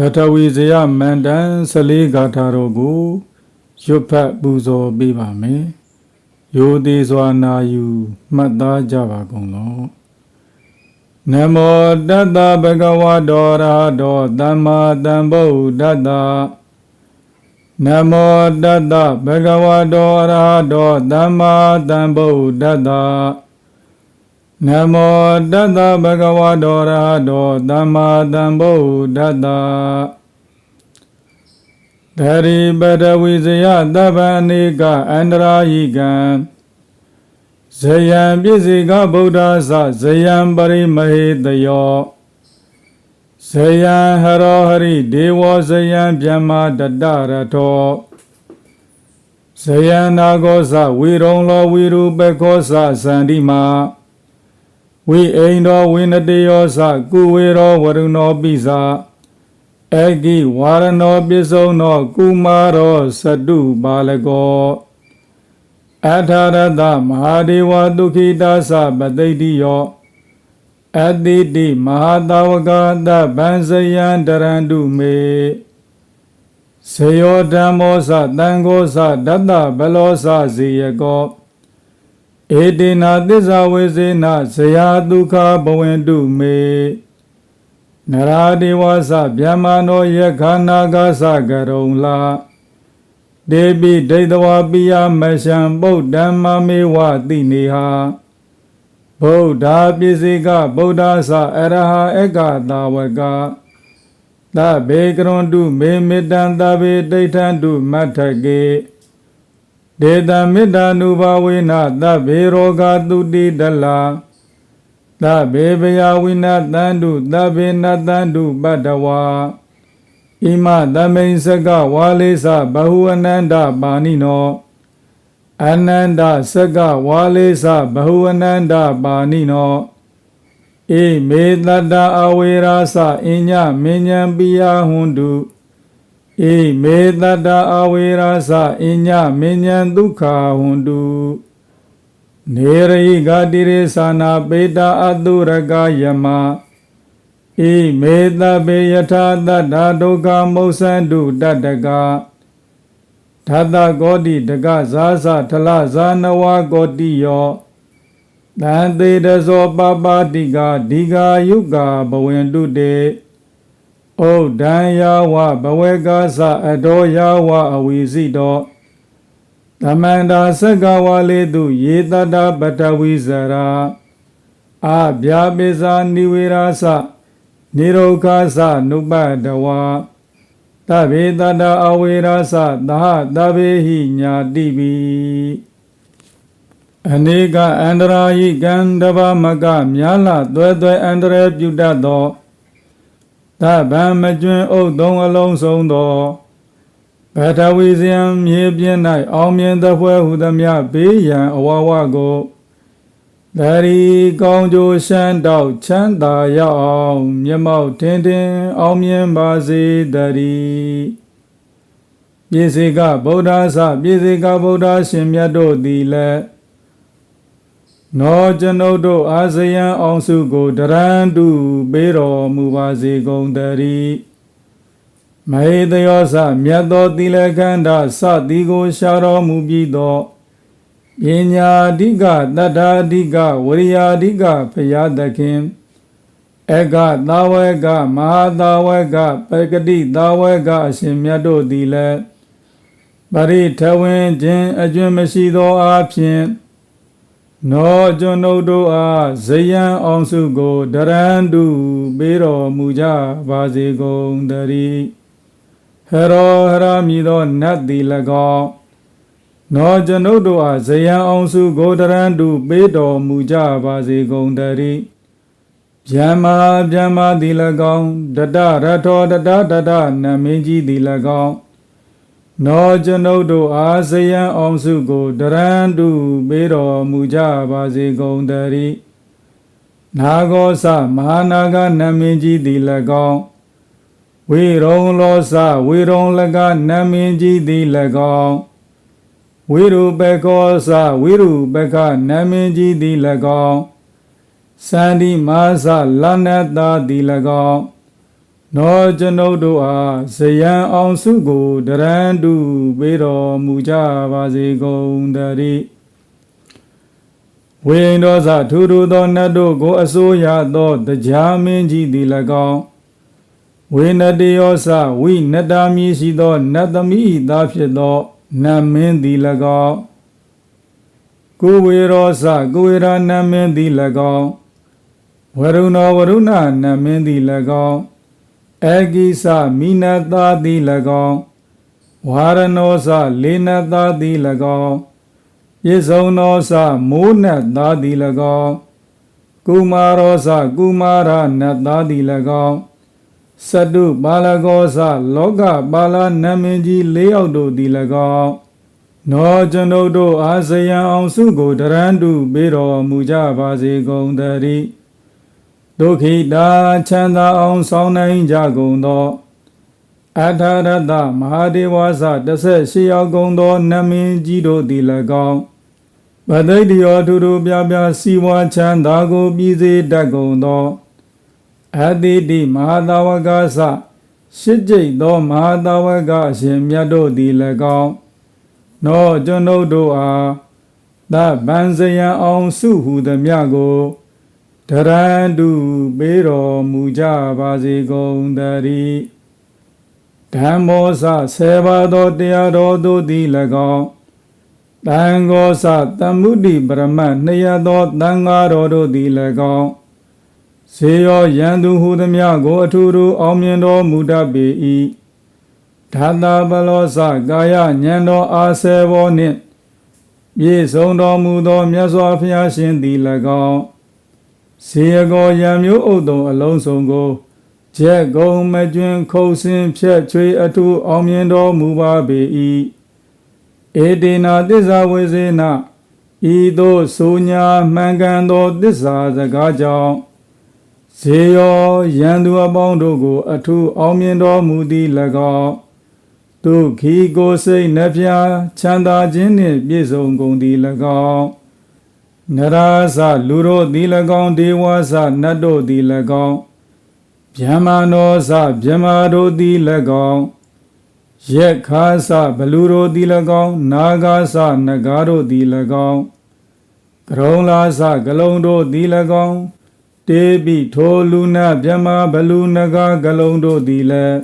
ပထဝီဇယမန္တန်14ဂါထာတော်ကိုရွတ်ဖတ်ပူဇော်ပေးပါမယ်။ယောသေးစွာနာယူမှတ်သားကြပါကုန်လော။နမောတတ္တဗဂဝတောရာတောသမ္မာသမ္ဗုဒ္ဓတ္တနမောတတ္တဗဂဝတောရာတောသမ္မာသမ္ဗုဒ္ဓတ္တ နမောတတ္တဗဂဝတောရဟတောသမ္မာသမ္ဗုဒ္ဓတ္တတရိပတဝိဇယသဗ္ဗအနေကအန္တရာယိကံဇယံပြည့်စေကဗုဒ္ဓသဇယံပရိမဟေတယောဇယံဟရောဟရိဒေဝဇယံဗျမ္မာတတရထောဇယံနာဂောသဝိရုံလောဝိရူပခောသဇန္တိမာ ဝိအိန္ဒောဝိနတေယောသကုဝေရောဝရုဏောပိဇာအေဂိဝါရဏောပိစုံသောကုမာရောသတုပါလကောအထာရတမဟာဒေဝဒုခိတာသပတိတိယောအတိတိမဟာတဝကတဗံဇယံတရန္တုမေစေယောဓမ္မောသတံဃောသဒတ္တဘလောသဇေယကော ဧတေနာသစ္စာဝေစေနဇယာဒုက္ခဘဝင်တုမေနရာဒေဝသဗျမ္မာနောယခာနာဂသကရုံလာဒေပိဒိဋ္ဌဝပိယမရှံဗုဒ္ဓမ္မမေဝတိနေဟာဗုဒ္ဓပိစိကဗုဒ္ဓသအရဟအက္ကတာဝကသဗေကရွန်တုမေမေတ္တံသဗေဒိဋ္ဌံတုမတ္ထကေ ဒေတမေတ္တာနုဘာဝေနသဗ္ဗေရောဂတုတိတလာသဗ္ဗေဘယဝိနတန္တုသဗ္ဗေနတန္တုပတ္တဝါဣမသမိန်စကဝါလေသဘဟုအနန္တပါဏိနောအနန္တစကဝါလေသဘဟုအနန္တပါဏိနောဧမေတတ္တအဝေရာသအညမဉ္ဇံပိယဟွန်တု ဧမေတတ္တအဝေရာသအညမဉ္ဇံဒုက္ခဟွန်တုနေရိဂတိရေသနာပေတာအတုရကယမဣမေတပေယထာတတ္တဒုက္ခမௌစန္တုတတ္တကဓာတကောတိတကဇာသထလဇာနဝကောတိယောတန်သေးတဇောပပတိကဒီဃာယုကာဘဝင်တုတေ ဩဒံယဝဘဝေကသအတောယဝအဝီစိတောသမန္တာသက္ကဝါလေတုယေတတပတဝိဇရာအာဗျာပိဇာနိဝေရာသနိရောဂသနုပတဝါတဗေတတအဝေရာသသဟတဗေဟိညာတိပိအနေကအန္တရာယိကံတဘာမကမြာလသွဲသွဲအန္တရာယ်ပြုတတ်သော သဗ္ဗံမကျွန်းဥသုံးအလုံးစုံသောပထဝီဇယံမြေပြင်း၌အောင်မြင်သပွဲဟုသမျှဘေးရန်အဝဝကိုတရီကောင်းကျိုးရှမ်းတောက်ချမ်းသာရောက်အောင်မျက်မှောက်ထင်ထင်အောင်မြင်ပါစေတည်းပြေစေကဗုဒ္ဓဆပြေစေကဗုဒ္ဓရှင်မြတ်တို့သည်လည်း နောကျွန်ုပ်တို့အာဇယံအောင်စုကိုတရန်တုပေးတော်မူပါစေကုန်တည်းမေတယောသမြတ်သောသီလခန္ဓာစသည်ကိုရှာတော်မူပြီးသောပညာဓိကတတ္ထာဓိကဝရိယာဓိကဖရာသခင်အကသာဝေကမဟာသာဝေကပဂတိသာဝေကအရှင်မြတ်တို့သည်လည်းပရိထဝင်ခြင်းအကျွမ်းမရှိသောအားဖြင့် နောကျွန်ုပ်တို့အားဇယံအောင်စုကိုဒရန်တုပေးတော်မူကြပါစေကုန်တည်းဟရောဟရမည်သောနတ်သည်၎င်းနောကျွန်ုပ်တို့အားဇယံအောင်စုကိုဒရန်တုပေးတော်မူကြပါစေကုန်တည်းဗျမ္မာဗျမ္မာသည်၎င်းတတရထောတတတတနမင်းကြီးသည်၎င်း နောကျွန်ုပ်တို့အားဇယံအောင်စုကိုတရန်တုပေးတော်မူကြပါစေကုန်တည်းနာဂောသမဟာနာဂနမင်းကြီးသည်၎င်းဝေရုံလောစဝေရုံလကနမင်းကြီးသည်၎င်းဝိရုပကောစဝိရုပကနမင်းကြီးသည်၎င်းစန္ဒီမာစလနတသည်၎င်း နောကျွန်ုပ်တို့အားဇယံအောင်စုကိုတရန်တူပေးတော်မူကြပါစေကုန်တည်းဝိင်တော်စထူထူသောနတ်တို့ကို အစိုးရသောတရားမင်းကြီးသည်၎င်းဝိနတယောစဝိနတာမည်ရှိသောနတ်သမီးသားဖြစ်သောနတ်မင်းသည်၎င်းကိုဝေရောစကိုဝေရာနတ်မင်းသည်၎င်းဝရုဏောဝရုဏနတ်မင်းသည်၎င်း အဂိစမိနသာသည်၎င်းဝါရဏောစလေနသာသည်၎င်းယေဇုံသောစမိုးနတ်သားသည်၎င်းကုမာရောစကုမာရနတ်သားသည်၎င်းစတုပါလကောစလောကပါလနတ်မင်းကြီးလေးယောက်တို့သည်၎င်းနောကျွန်ုပ်တို့အာဇယံအောင်စုကိုတရန်တုပေးတော်မူကြပါစေကုန်သတည်း ဒုက္ခိတာချမ်းသာအောင်ဆောင်နိုင်ကြကုန်သောအထာရတမဟာဒေဝသ18ယောက်ကုန်သောနတ်မင်းကြီးတို့သည်၎င်းဗသိတယောထူထူပြပြစီဝါချမ်းသာကိုပြည်စေတတ်ကုန်သောအတိတိမဟာတဝကသရှစ်ကျိတ်သောမဟာတဝကအရှင်မြတ်တို့သည်၎င်းနောကျွန်ုပ်တို့အားသဗံဇယံအောင်စုဟုသည်မြကို တရန်တုပေးတော်မူကြပါစေကုန်တည်းဓမ္မောစဆေပါသောတရားတော်တို့သည်၎င်းတန်ဃောစတမှုတိပရမတ်နှစ်ရသောတန်ဃာတော်တို့သည်၎င်းဇေယောယံသူဟုသည်များကိုအထူးထူးအောင်မြင်တော်မူတတ်ပေ၏ဒါတာပလောစကာယဉာဏ်တော်အာဆေဘောနှင့် ပြည့်စုံတော်မူသောမြတ်စွာဘုရားရှင်သည်၎င်း ဇေယကောယံမျိုးဥတုံအလုံးစုံကိုကျက်ကုံမကျွင်းခုတ်ဆင်းဖြက်ချွေအထူးအောင်မြင်တော်မူပါပေ၏ဧတေနာသစ္စာဝေစေနဤသို့ဆိုညာမှန်ကန်သောသစ္စာစကားကြောင့်ဇေယောယံသူအပေါင်းတို့ကို အထူးအောင်မြင်တော်မူသည်၎င်းသူခီကိုစိတ်နှဖျားချမ်းသာခြင်းနှင့်ပြည့်စုံကုန်သည်၎င်း နရာဇလူတို့သည်၎င်းဒေဝဇနတ်တို့သည်၎င်းဗျမ္မာနောဇဗျမ္မာတို့သည်၎င်းရက်ခါစဘလူတို့သည်၎င်းနာဂါစနဂါတို့သည်၎င်းကရုံလာစဂလုံးတို့သည်၎င်းတေပိထိုလူနာဗျမ္မာဘလူနဂါဂလုံးတို့သည်လည်း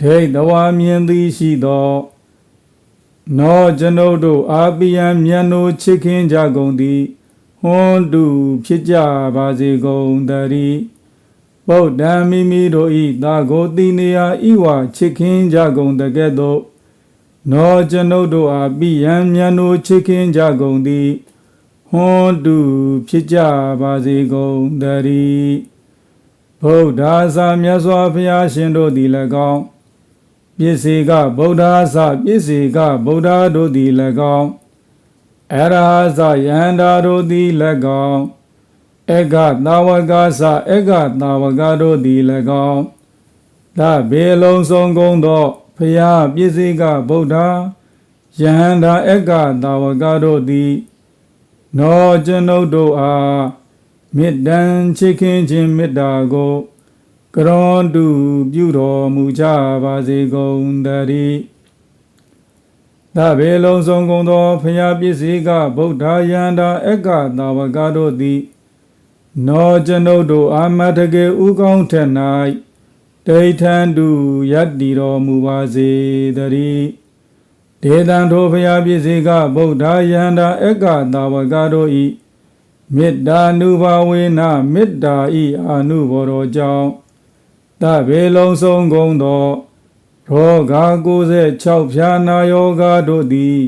ဒိဋ္ဌဝါမြင်သည်ရှိသော နောကျွန်ုပ်တို့အာပိယံမြတ်နိုးချစ်ခင်ကြကုန်သည်ဟွန်တူဖြစ်ကြပါစေကုန်တည်းဗုဒ္ဓံမိမိတို့ဤသာကိုတိနေယဤဝချစ်ခင်ကြကုန်တကဲ့သို့နောကျွန်ုပ်တို့အာပိယံမြတ်နိုးချစ်ခင်ကြကုန်သည်ဟွန်တူဖြစ်ကြပါစေကုန်တည်းဗုဒ္ဓါသာမြတ်စွာဘုရားရှင်တို့သည်၎င်း ပစ္စေကဗုဒ္ဓသပစ္စေကဗုဒ္ဓတို့သည်၎င်းအရဟဇယန္တာတို့သည်၎င်းဧကသာဝကသဧကသာဝကတို့သည်၎င်းသဗေလုံးစုံကုန်သောဖရာပစ္စေကဗုဒ္ဓယဟန္တာဧကသာဝကတို့သည်နောကျွန်ုပ်တို့အားမေတ္တံချစ်ခင်ခြင်းမေတ္တာကို ကရွန်တူပြုတော်မူကြပါစေကုန်တည်းသဗေလုံးစုံကုန်သောဖျားပစ္စည်းကဗုဒ္ဓယန္တာအက္ကသာဝကတို့သည်နောကျွန်ုပ်တို့အာမတကေဥကောင်းထက်၌ဒိဋ္ဌံတုယတ္တိတော်မူပါစေတည်းဒေသံထိုဖျားပစ္စည်းကဗုဒ္ဓယန္တာအက္ကသာဝကတို့၏မေတ္တာနုဘာဝေနမေတ္တာဤအာနုဘောတော်ကြောင့် တဗေလုံးဆုံးကုန်သောရောဂါ96ဖြာနာယောဂါတို့သည်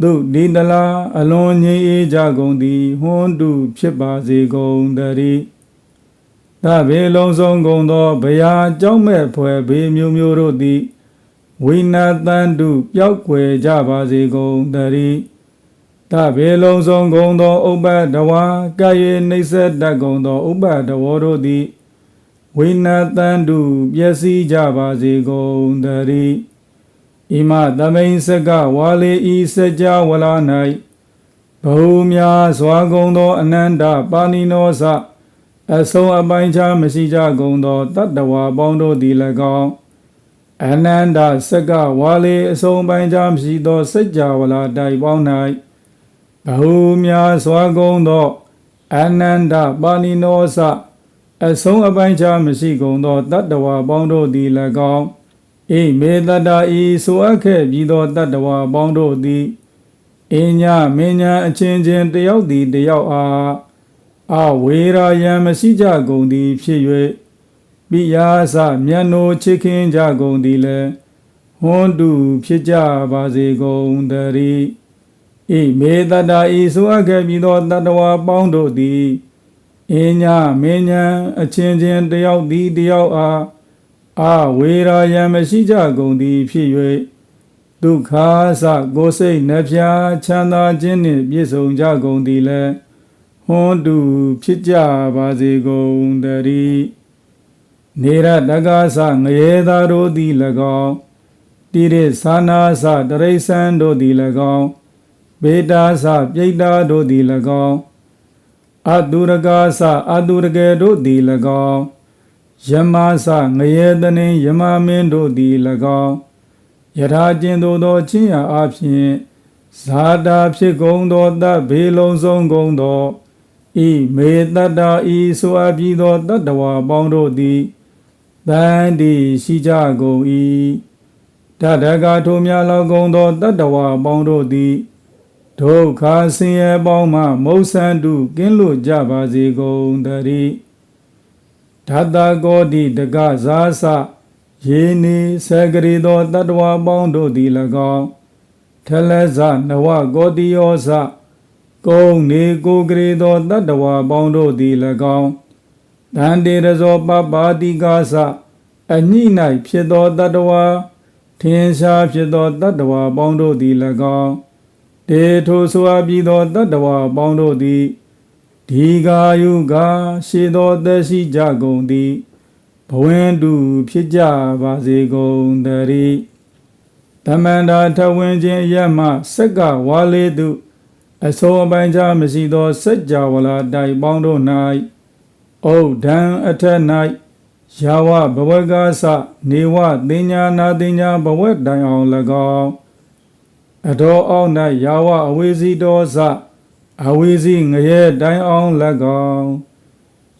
သူဒီတလာအလွန်ငြိမ်းအေးကြကုန်သည်ဟွန်းတုဖြစ်ပါစေကုန်တည်းတဗေလုံးဆုံးကုန်သောဘယာကြောင့်မဲ့ဖွယ်ဘေးမျိုးမျိုးတို့သည်ဝိနာတန်တုပျောက်ွယ်ကြပါစေကုန်တည်းတဗေလုံးဆုံးကုန်သောဥပ္ပဒဝါကာယေနှိစ္စတတ်ကုန်သောဥပ္ပဒဝတို့သည် ဝိနတန္တုပျက်စီးကြပါစေကုန်တည်းဣမသမိန်စကဝါလေဤစကြဝလာ၌ဘဟုများစွာကုန်သောအနန္တပါဏိနောသအဆုံးအပိုင်းခြားမရှိကြကုန်သောတတ္တဝါပေါင်းတို့သည်၎င်းအနန္တစက္ကဝါလေအဆုံးအပိုင်းခြားမရှိသောစัจ java လာတိုင်ပေါင်း၌ဘဟုများစွာကုန်သောအနန္တပါဏိနောစ အဆုံးအပိုင်းခြားမရှိကုန်သောတတ္တဝါပေါင်းတို့သည်၎င်းဣမေတတ္တာဤဆိုအပ်ခဲ့ပြီးသောတတ္တဝါပေါင်းတို့သည်အင်းညမင်းညာအချင်းချင်းတယောက်သည်တယောက်အားအဝေရာယံမရှိကြကုန်သည်ဖြစ်၍ပိယာစမြတ်နိုချစ်ခင်ကြကုန်သည်လည်းဟွန်းတူဖြစ်ကြပါစေကုန်တည်းဣမေတတ္တာဤဆိုအပ်ခဲ့ပြီးသောတတ္တဝါပေါင်းတို့သည် အင်းညမင်းညာအချင်းချင်းတယောက်သည်တယောက်အားအဝေရာယံမရှိကြကုန်သည်ဖြစ်၍ဒုက္ခသကိုယ်စိတ်နှဖျားချမ်းသာခြင်းနှင့်ပြည့်စုံကြကုန်သည်လည်းဟွန်းတူဖြစ်ကြပါစေကုန်တည်းနေရတက္ကသငရေသာတို့သည်၎င်းတိရသာနာသတရိษံတို့သည်၎င်းဘေတာသပြိတ္တာတို့သည်၎င်း အတုရကာသအတုရကေတို့သည်၎င်းယမသငရေတနှင်းယမမင်းတို့သည်၎င်းယထာကျင်သို့သောချင်းရာအဖြစ်ဇာတာဖြစ်ကုန်သောတတ်ဘေလုံးဆုံးကုန်သောဤမေတ္တာဤဆိုအပ်ပြီးသောတတ္တဝါပေါင်းတို့သည်တန်တီရှိကြကုန်၏တတကထိုများလောက်ကုန်သောတတ္တဝါပေါင်းတို့သည် ဒုက္ခဆင်းရဲပေါင်းမှမုတ်ဆန်တုကင်းလွတ်ကြပါစေကုန်တည်းဓာတကောတိတကဇာသယေနီဆဂရီသောတတ္တဝါပေါင်းတို့သည်၎င်းထလဇနဝကောတိယောဇကုံနေကိုဂရေသောတတ္တဝါပေါင်းတို့သည်၎င်းတန်တေရဇောပပါတိကာသအညိ၌ဖြစ်သောတတ္တဝါထင်ရှားဖြစ်သောတတ္တဝါပေါင်းတို့သည်၎င်း တေထိုဆိုအပ်ပြီးသောတတ္တဝါပေါင်းတို့သည်ဒီကာယုကာရှေသောသက်ရှိကြကုန်သည်ဘဝင်တူဖြစ်ကြပါစေကုန်တည်းတမန္တာထဝင်ခြင်းအရမစက္ကဝါလေတုအစောအပိုင်းခြားမရှိသောစัจ java လာတိုင်ပေါင်းတို့၌ဩဒံအထက်၌ယာဝဘဝကသနေဝတင်ညာနာတင်ညာဘဝတိုင်အောင်၎င်း အတော်အောင်၌ယာဝအဝေစီတော်သအဝေစီငရဲတိုင်အောင်၎င်း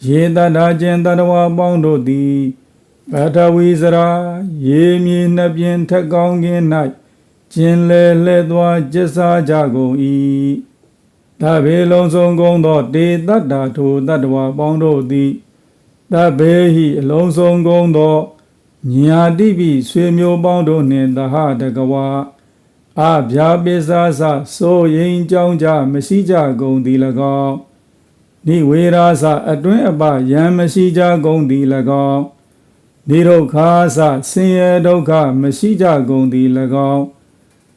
ယေတတာကျင်တတဝပေါင်းတို့သည်ပထဝီစရာရေမြေနှစ်ပြင်ထက်ကောင်းခြင်း၌ကျင်လေလဲသွားကျက်စားကြကုန်၏တဗေလုံးစုံကုန်သောတေတတ္တာထိုတတ္တဝပေါင်းတို့သည်တဗေဟိအလုံးစုံကုန်သောညာတိပိဆွေမျိုးပေါင်းတို့နှင့်တဟတကဝါ အဗျာပိစာသစိုးရင်ကြောင်းကြမရှိကြကုန်သည်၎င်းနိဝေရာသအတွင်းအပယံမရှိကြကုန်သည်၎င်းနိဒုက္ခသဆင်းရဲဒုက္ခမရှိကြကုန်သည်၎င်း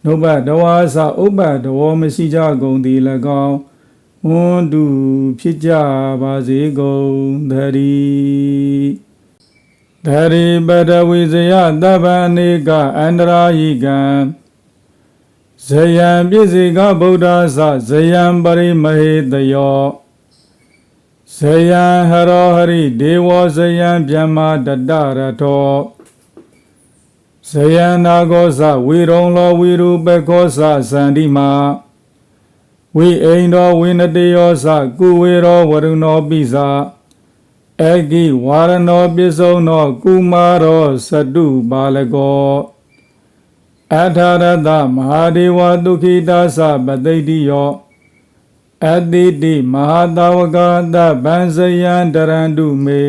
နုဘတဝါသဥပ္ပတဝောမရှိကြကုန်သည်၎င်းဝွန်တူဖြစ်ကြပါစေကုန်သတည်းသရိပတဝိဇယတပ္ပအနေကအန္တရာယိကံ ဇယံပြည့်စေကဗုဒ္ဓသဇယံပရိမဟေတယောဇယံဟရောဟရိဒေဝဇယံဗျမ္မာတတရထောဇယံနာဂောသဝေရုံလောဝေရူပခောသဇန္တိမာဝိအိန္ဒောဝိနတေယောသကုဝေရောဝရုဏောပိဇာအေဂိဝါရဏောပိစုံသောကုမာရောသတုပါလကော အထာရတမဟာဒေဝဒုခိတာသပတိတိယောအတိတိမဟာတဝကတဗံဇယံတရန္တုမေ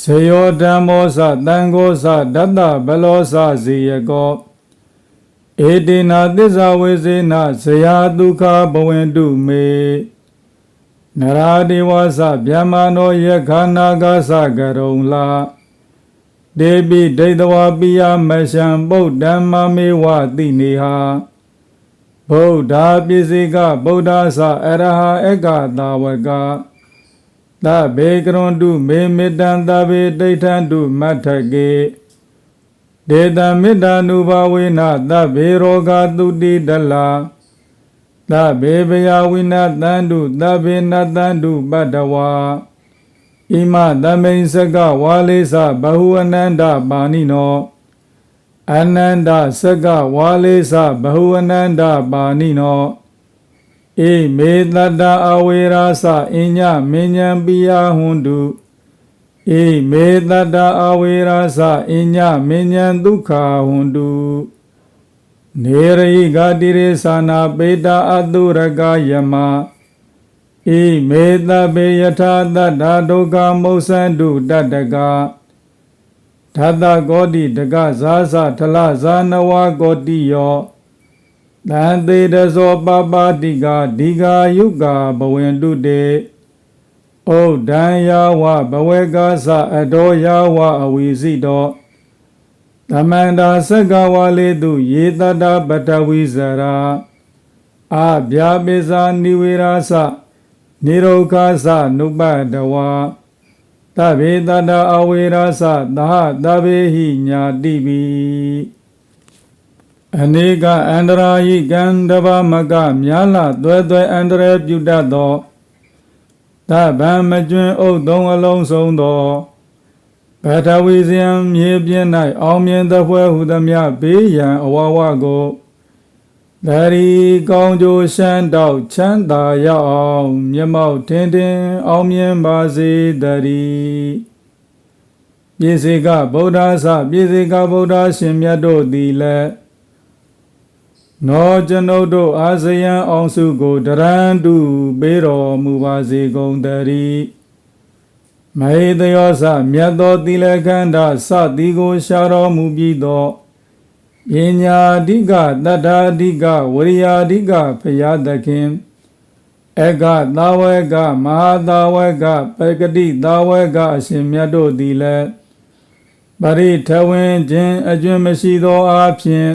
ဇယောဓမ္မောသတံဃောသဒတ္တဘလောသဇေယကောဧတေနာသစ္စာဝေစေနဇယာဒုက္ခဘဝင်တုမေနရာဒေဝသဗျမ္မာနောယခာနာဂသကရုံလာ ဒေပိဒိဋ္ဌဝပိယမရှံဗုဒ္ဓမ္မမေဝတိနေဟာဗုဒ္ဓပိစိကဗုဒ္ဓသအရဟအကတာဝကသဗေကရွန်တုမေမေတံသဗေဒိဋ္ဌံတုမထကေဒေတမေတ္တာနုဘဝေနသဗေရောဂတုတိတလာသဗ္ဗေပယဝိနတန္တုသဗ္ဗေနတန္တုပတ္တဝါ ဣမသမိန်စကဝါလေသဘဟုအနန္တပါဏိနောအနန္တစကဝါလေသဘဟုအနန္တပါဏိနောဧမေတတ္တအဝေရာသအညမဉ္ဇံပိယဟွန္တုဧမေတတ္တအဝေရာသအညမဉ္ဇံဒုက္ခဟွန္တုနေရိဂတိရေသာနာပေတာအတုရကယမ ဣမေတပေယထာတတ္တာဒုက္ခမௌစန္တုတတ္တကဓာတကောတိတကဇာသထလဇာနဝကောတိယောတန်သေးတဇောပပါတိကဒီဃာယုကာဘဝင်တုတေဩဒံယာဝဘဝေကာသအတောယာဝအဝီစိတောသမန္တာသက္ကဝါလေတုယေတတပတဝိဇရာအဗျာပိဇာနိဝေရာသ နိရောဂသနုပတဝါတဗေတတအဝေရာသသဟတဗေဟိညာတိပိအနေကအန္တရာယိကံတဗမကမြာလသွဲသွဲအန္တရပြုတတ်သောသဗ္ဗံမကျွင်းဥသုံးအလုံးစုံသောပထဝီဇယံမြေပြင်း၌အောင်မြင်သပွဲဟုသမျှဘေးရန်အဝဝကို သရီကောင်းကျိုးရှမ်းတောက်ချမ်းသာရောက်အောင်မျက်မှောက်ထင်ထင်အောင်မြင်ပါစေတည်းပြေစေကဗုဒ္ဓဆပြေစေကဗုဒ္ဓရှင်မြတ်တို့သည်လည်းနောကျွန်ုပ်တို့အာဇယံအောင်စုကိုတရန်တူပေးတော်မူပါစေကုန်တည်းမေတယောသမြတ်သောသီလခန္ဓာစသည်ကိုရှာတော်မူပြီးသော ပညာအဓိကတတ္ထာအဓိကဝရိယာအဓိကဖရာသခင်အကသာဝေကမဟာသာဝေကပဂတိသာဝေကအရှင်မြတ်တို့သည်လည်းပရိထဝင်ခြင်းအကျွမ်းမရှိသောအားဖြင့်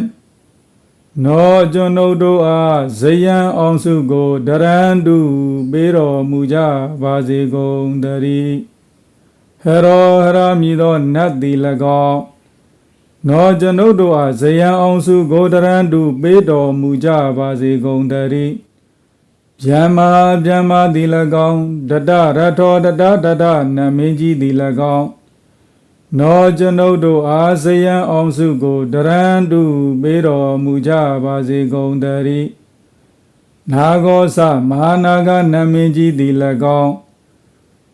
နောကျွန်ုပ်တို့အားဇယံအောင်စုကိုဒရန်တုပေးတော်မူကြပါစေကုန်တည်းဟရောဟရမည်သောနတ်သည်၎င်း နောကျွန်ုပ်တို့အားဇယံအောင်စုဂောတရန်တုပေးတော်မူကြပါစေကုန်တည်းဗျမ္မာဗျမ္မာသည်၎င်းတတရထောတတတတနမင်းကြီးသည်၎င်းနောကျွန်ုပ်တို့အားဇယံအောင်စုကိုတရန်တုပေးတော်မူကြပါစေကုန်တည်းနာဂောသမဟာနာဂနမင်းကြီးသည်၎င်း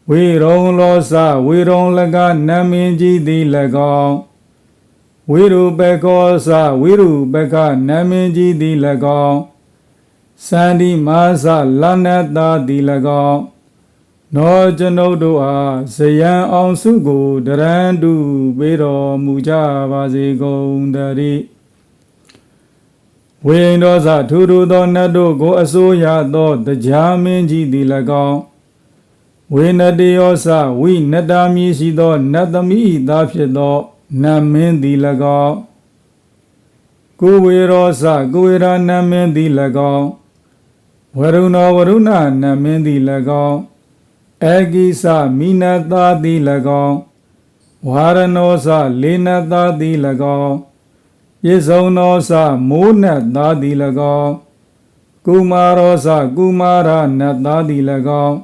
ဝေရုံလောစဝေရုံလကနမင်းကြီးသည်၎င်း ဝေရုပကောစဝေရုပကနမင်းကြီးသည်၎င်းစန္ဒီမာစလနတ္တာသည်၎င်းနောကျွန်ုပ်တို့အားဇယံအောင်စုကိုတရန်တုပေးတော်မူကြပါစေကုန်တည်းဝိင်တော်စထူထူသောနတ်တို့ကိုအစိုးရသောတရားမင်းကြီးသည်၎င်းဝေနတယောသဝိနတာမည်ရှိသောနတ်သမီးသားဖြစ်သော နတ်မင်းသည်၎င်းကိုဝေရောသကိုဝေရာနတ်မင်းသည်၎င်းဝရုဏဝရုဏနတ်မင်းသည်၎င်းအေဂိသမိနတာသည်၎င်းဝါရဏောသလေနတာသည်၎င်းယေဇုံနောသမိုးနတ်သားသည်၎င်းကုမာရောသကုမာရနတ်သားသည်၎င်း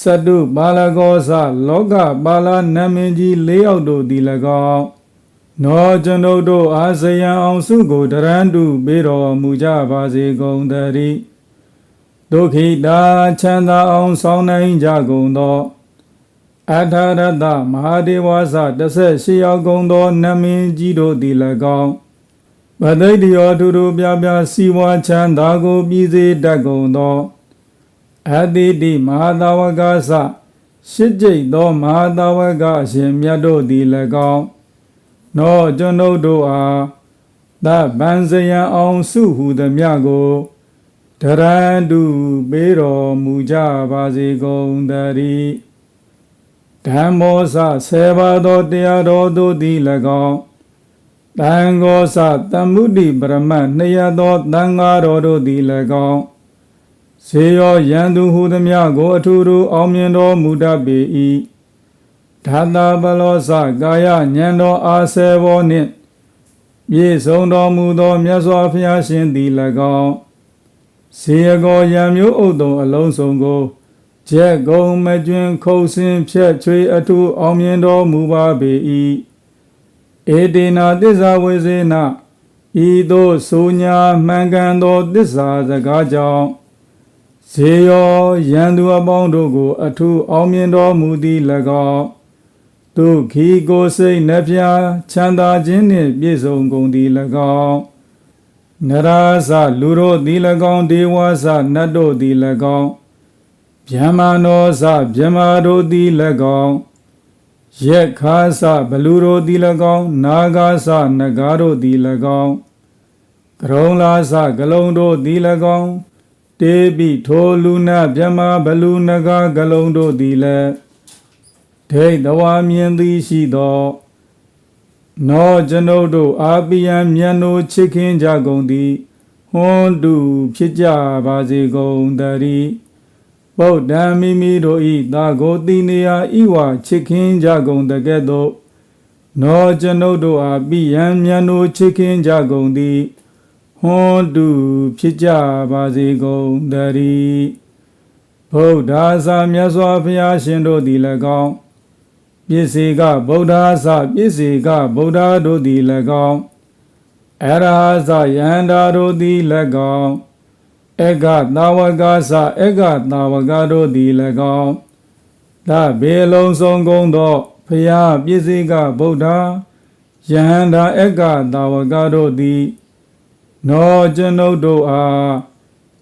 စတုပါလကောသလောကပါလနမင်းကြီးလေးယောက်တို့သည်၎င်းနောကျွန်ုပ်တို့အာဇယံအောင်စုကိုတရန်တုပေးတော်မူကြပါစေကုန်တည်းဒုက္ခိတာချမ်းသာအောင်ဆောင်နိုင်ကြကုန်သောအထာရတမဟာဒေဝသ18ယောက်ကုန်သောနမင်းကြီးတို့သည်၎င်းဗသိတ္တယောထူထူပြပြစီဝါချမ်းသာကိုပြည်စေတတ်ကုန်သော အတိတိမဟာသဝကသရှစ်ကျိတ်သောမဟာသဝကအရှင်မြတ်တို့သည်၎င်းနောကျွန်ုပ်တို့အားသဗံဇယံအောင်စုဟုသမျှကိုတရန်တုပေးတော်မူကြပါစေကုန်တည်းဓမ္မောသဆေဘာသောတရားတော်တို့သည်၎င်းတန်ဃောသတမ္မုဒိပရမတ်နှစ်ရသောတန်ဃာတော်တို့သည်၎င်း ဇေယောယံသူဟုသမျှကိုအထူးထူးအောင်မြင်တော်မူတတ်ပေ၏ဓာတာပလောစကာယဉာဏ်တော်အာဆေဘောနှင့်ပြည့်စုံတော်မူသောမြတ်စွာဘုရားရှင်သည်၎င်းဇေယကောရံမျိုးဥတုံအလုံးစုံကိုကျက်ကုံမကျွင်ခုတ်ဆင်းဖြက်ချွေအထုအောင်မြင်တော်မူပါပေ၏ဧတေနာသစ္စာဝေစေနဤသို့ဆိုညာမှန်ကန်သောသစ္စာစကားကြောင့် ဇေယောယံသူအပေါင်းတို့ကို အထုအောင်မြင်တော်မူသည်၎င်းဒုက္ခိကိုစိတ်နှဖျားချမ်းသာခြင်းနှင့်ပြည့်စုံကုန်သည်၎င်းနရာဇလူတို့သည်၎င်းဒေဝဇနတ်တို့သည်၎င်းဗျမ္မာနောဇဗျမ္မာတို့သည်၎င်းယက်ခါဇဘလူတို့သည်၎င်းနာဂါဇနဂါတို့သည်၎င်းကရုံလာဇဂလုံးတို့သည်၎င်း တေပိထိုလူနာဗျမ္မာဘလူနဂါဂလုံးတို့သည်လည်းဒိဋ္ဌဝါမြင်သည်ရှိသောနောကျွန်ုပ်တို့အာပိယံမြတ်နိုချစ်ခင်ကြကုန်သည်ဟွန်တူဖြစ်ကြပါစေကုန်တည်းဗုဒ္ဓံမိမိတို့ဤသာကိုတိနေယဤဝချစ်ခင်ကြကုန်တကဲ့သို့နောကျွန်ုပ်တို့အာပိယံမြတ်နိုချစ်ခင်ကြကုန်သည် ဟွန်တူဖြစ်ကြပါစေကုန်တည်းဗုဒ္ဓသာမြတ်စွာဘုရားရှင်တို့သည်၎င်းပစ္စေကဗုဒ္ဓသပစ္စေကဗုဒ္ဓတို့သည်၎င်းအရဟဇယန္တာတို့သည်၎င်းဧကသာဝကသဧကသာဝကတို့သည်၎င်းသဘေလုံးစုံကုန်သောဖျားပစ္စေကဗုဒ္ဓယန္တာဧကသာဝကတို့သည် နောကျွန်ုပ်တို့အား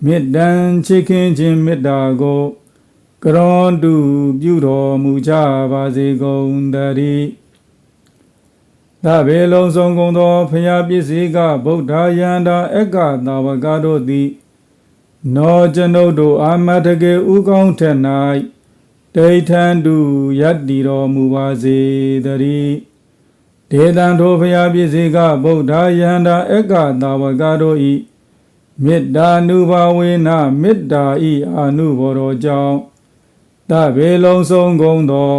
မေတ္တံချစ်ခင်ခြင်းမေတ္တာကိုကရွန်တူပြုတော်မူကြပါစေကုန်တည်းသဗေလုံးစုံကုန်သောဖျားပစ္စည်းကဗုဒ္ဓယန္တာအက္ကသာဝကတို့သည်နောကျွန်ုပ်တို့အာမတကေဥကောင်းထက်၌ဒိဋ္ဌံတူယတ္တိတော်မူပါစေတည်း ဒေသံထိုဖျားပစ္စည်းကဗုဒ္ဓယန္တာအက္ကသာဝကတို့၏မေတ္တာနုဘာဝေနမေတ္တာဤအာနုဘောတော်ကြောင့်တဗေလုံးစုံကုန်သော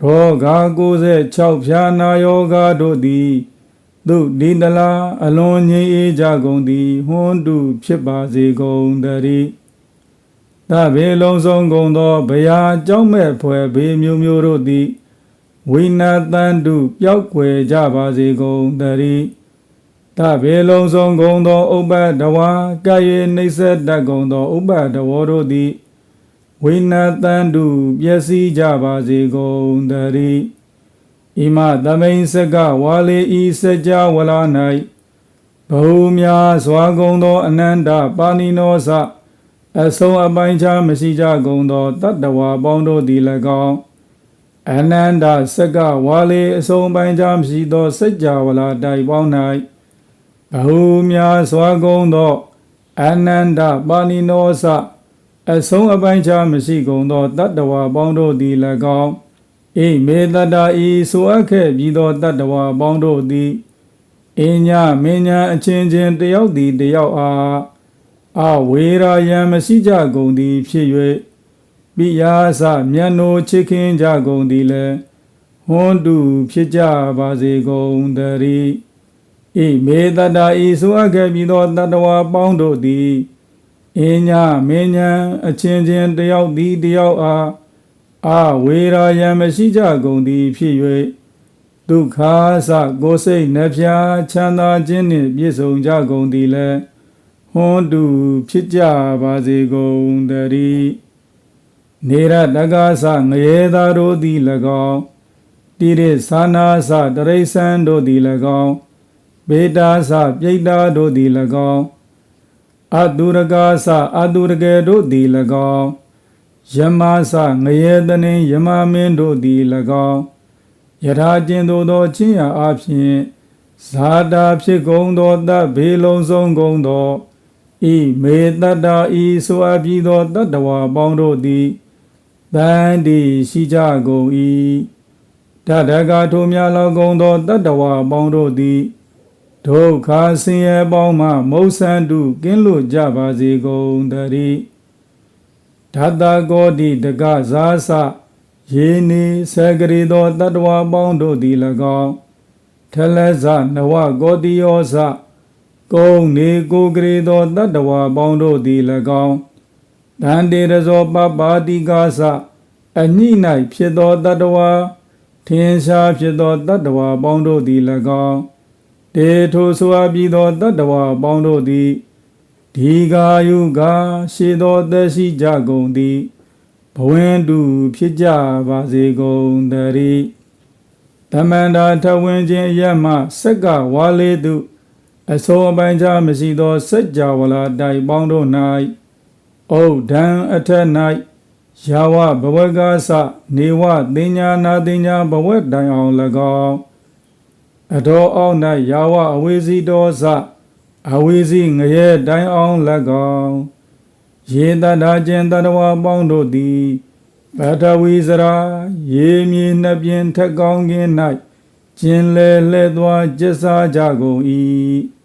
ရောဂါ96ဖြာနာယောဂါတို့သည်သူဒီတလာအလွန်ငြိမ်းအေးကြကုန်သည်ဟွန်းတုဖြစ်ပါစေကုန်တည်းတဗေလုံးစုံကုန်သောဗျာကြောင့်မဲ့ဖွယ်ဘေးမျိုးမျိုးတို့သည် ဝိနာတန်တုပျောက်ွယ်ကြပါစေကုန်တည်းတဗေလုံးစုံကုန်သောဥပ္ပတဝါကဲ့ရဲ့နှိမ့်ဆက်တတ်ကုန်သောဥပ္ပတဝောတို့သည်ဝိနတန္တုပျက်စီးကြပါစေကုန်တည်းဣမသမိန်စကဝါလေဤစကြဝလာ၌ဘဟုများစွာကုန်သောအနန္တပါဏိနောသအဆုံးအပိုင်းခြားမရှိကြကုန်သောတတ္တဝါပေါင်းတို့သည်၎င်း အနန္တစကဝါလေအဆုံးပိုင်းခြားမရှိသောစကြဝလာတိုက်ပေါင်း၌ဘဟုများစွာကုန်သောအနန္တပါဏိနောသအဆုံးအပိုင်းခြားမရှိကုန်သောတတ္တဝါပေါင်းတို့သည်၎င်းအိမေတ္တာဤဆိုအပ်ခဲ့ပြီးသောတတ္တဝါပေါင်းတို့သည်အင်းညမင်းညာအချင်းချင်းတယောက်သည်တယောက်အားအဝေရာယံမရှိကြကုန်သည်ဖြစ်၍ ပိယာစမြတ်နိုချစ်ခင်ကြကုန်သည်လည်းဟွန်းတူဖြစ်ကြပါစေကုန်တည်းဣမေတ္တာဤဆိုအပ်ခဲ့ပြီးသောတတ္တဝါပေါင်းတို့သည်အင်းညာမင်းညာအချင်းချင်းတယောက်သည်တယောက်အားအာဝေရာယံမရှိကြကုန်သည်ဖြစ်၍ဒုက္ခသကိုယ်စိတ်နှဖျားချမ်းသာခြင်းနှင့်ပြည့်စုံကြကုန်သည်လဲဟွန်းတူဖြစ်ကြပါစေကုန်တည်း နေရတက္ကသငရေသာတို့သည်၎င်းတိရသာနာသတရိษံတို့သည်၎င်းဘေတာသပြိတ္တာတို့သည်၎င်းအတုရကာသအတုရကေတို့သည်၎င်းယမသငရေတနှင်ယမမင်းတို့သည်၎င်းယထာကျင်သို့သောချင်းရာအဖြစ်ဇာတာဖြစ်ကုန်သောတဘေလုံးဆုံးကုန်သောဤမေတ္တာဤဆိုအပ်ပြီးသောတတ္တဝါပေါင်းတို့သည် တန်တီရှိကြကုန်၏တတကထိုများလောက်ကုန်သောတတ္တဝါပေါင်းတို့သည်ဒုက္ခဆင်းရဲပေါင်းမှမုတ်ဆန်တုကင်းလွတ်ကြပါစေကုန်တည်းဓာတကောတိတကဇာစယေနေဆဂရီသောတတ္တဝါပေါင်းတို့သည်၎င်းထလဇနဝကောတိယောဇကုံနေကိုကရေသောတတ္တဝါပေါင်းတို့သည်၎င်း တန်တေရဇောပပါတိကာသအညိ၌ဖြစ်သောတတ္တဝါထင်ရှားဖြစ်သောတတ္တဝါပေါင်းတို့သည်၎င်းတေထိုဆိုအပ်ပြီးသောတတ္တဝါပေါင်းတို့သည်ဒီကာယုကာရှေသောသက်ရှိကြကုန်သည်ဘဝင်တူဖြစ်ကြပါစေကုန်တည်းဓမ္မန္တာထဝင်ခြင်းအရမစက္ကဝါလေးသူအစောအပိုင်းခြားမရှိသောစัจ java လာတိုင်ပေါင်းတို့၌ ဩဒံအထက်၌ယာဝဘဝကသနေဝတင်ညာနာတင်ညာဘဝတိုင်အောင်၎င်းအတော်အောင်၌ယာဝအဝေစီတော်သအဝေစီငရဲတိုင်အောင်၎င်းယေတတာကျင်တတဝပေါင်းတို့သည်ပထဝီစရာရေမြေနှစ်ပြင်ထက်ကောင်းခြင်း၌ကျင်လေလှဲ့သွားကျက်စားကြကုန်၏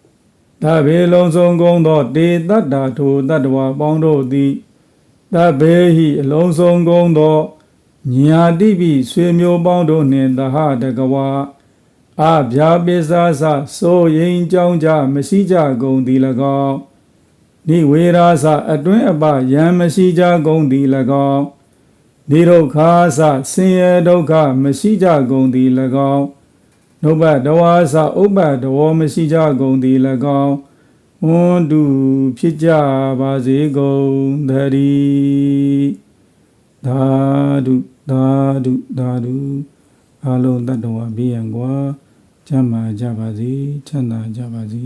တဗေလုံးစုံကုန်သောတေတတ္တာထိုတတ္တဝါပေါင်းတို့သည်တဗေဟိအလုံးစုံကုန်သောညာတိပိဆွေမျိုးပေါင်းတို့နှင့်တဟတကဝါအဗျာပိစာသစိုးရင်ကြောင်းကြမရှိကြကုန်သည်၎င်းနိဝေရာသအတွင်းအပယံမရှိကြကုန်သည်၎င်းနိဒုက္ခသဆင်းရဲဒုက္ခမရှိကြကုန်သည်၎င်း နုဘတဝါသဥပ္ပတဝေမရှိကြကုန်သည်၎င်းဝန္တုဖြစ်ကြပါစေကုန်သတည်းသာဓုသာဓုသာဓုအလုံးတတ္တဝါဘေးရန်ကွာချမ်းသာကြပါစေချမ်းသာကြပါစေ